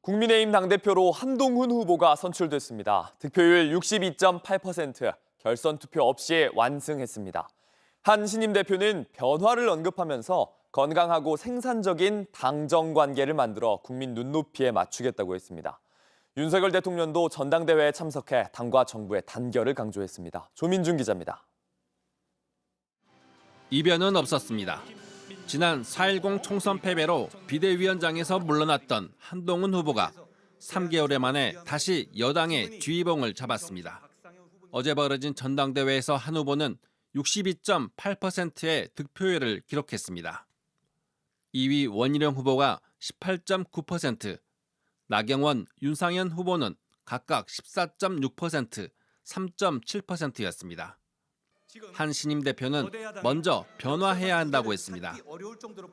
국민의힘 당대표로 한동훈 후보가 선출됐습니다. 득표율 62.8%, 결선 투표 없이 완승했습니다. 한 신임 대표는 변화를 언급하면서 건강하고 생산적인 당정 관계를 만들어 국민 눈높이에 맞추겠다고 했습니다. 윤석열 대통령도 전당대회에 참석해 당과 정부의 단결을 강조했습니다. 조민준 기자입니다. 이변은 없었습니다. 지난 4.10 총선 패배로 비대위원장에서 물러났던 한동훈 후보가 3개월 만에 다시 여당의 뒤봉을 잡았습니다. 어제 벌어진 전당대회에서 한 후보는 62.8%의 득표율을 기록했습니다. 2위 원희룡 후보가 18.9%, 나경원, 윤상현 후보는 각각 14.6%, 3.7%였습니다. 한 신임 대표는 먼저 변화해야 한다고 했습니다.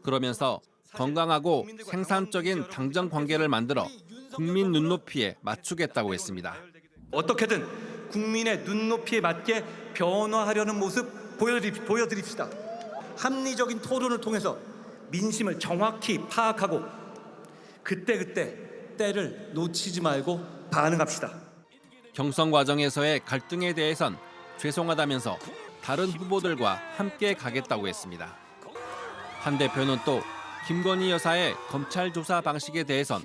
그러면서 건강하고 생산적인 당정 관계를 만들어 국민 눈높이에 맞추겠다고 했습니다. 어떻게든 국민의 눈높이에 맞게 변화하려는 모습 보여드리, 보여드립시다. 합리적인 토론을 통해서 민심을 정확히 파악하고 그때그때 때를 놓치지 말고 반응합시다. 경선 과정에서의 갈등에 대해선 죄송하다면서 다른 후보들과 함께 가겠다고 했습니다. 한 대표는 또 김건희 여사의 검찰 조사 방식에 대해선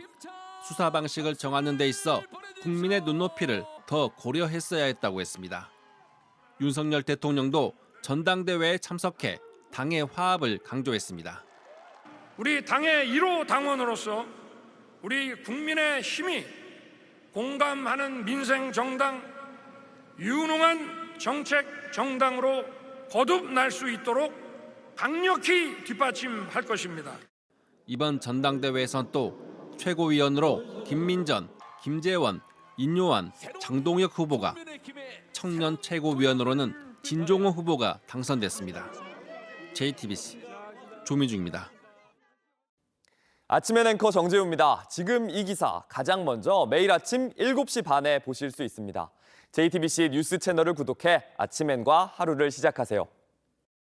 수사 방식을 정하는 데 있어 국민의 눈높이를 더 고려했어야 했다고 했습니다. 윤석열 대통령도 전당대회에 참석해 당의 화합을 강조했습니다. 우리 당의 1호 당원으로서 우리 국민의 힘이 공감하는 민생 정당, 유능한 정책 정당으로 거듭날 수 있도록 강력히 뒷받침할 것입니다. 이번 전당대회에선 또 최고위원으로 김민전, 김재원, 인요한, 장동혁 후보가 청년 최고위원으로는 진종호 후보가 당선됐습니다. JTBC 조민중입니다. 아침엔 앵커 정재우입니다. 지금 이 기사 가장 먼저 매일 아침 7시 반에 보실 수 있습니다. JTBC 뉴스 채널을 구독해 아침엔과 하루를 시작하세요.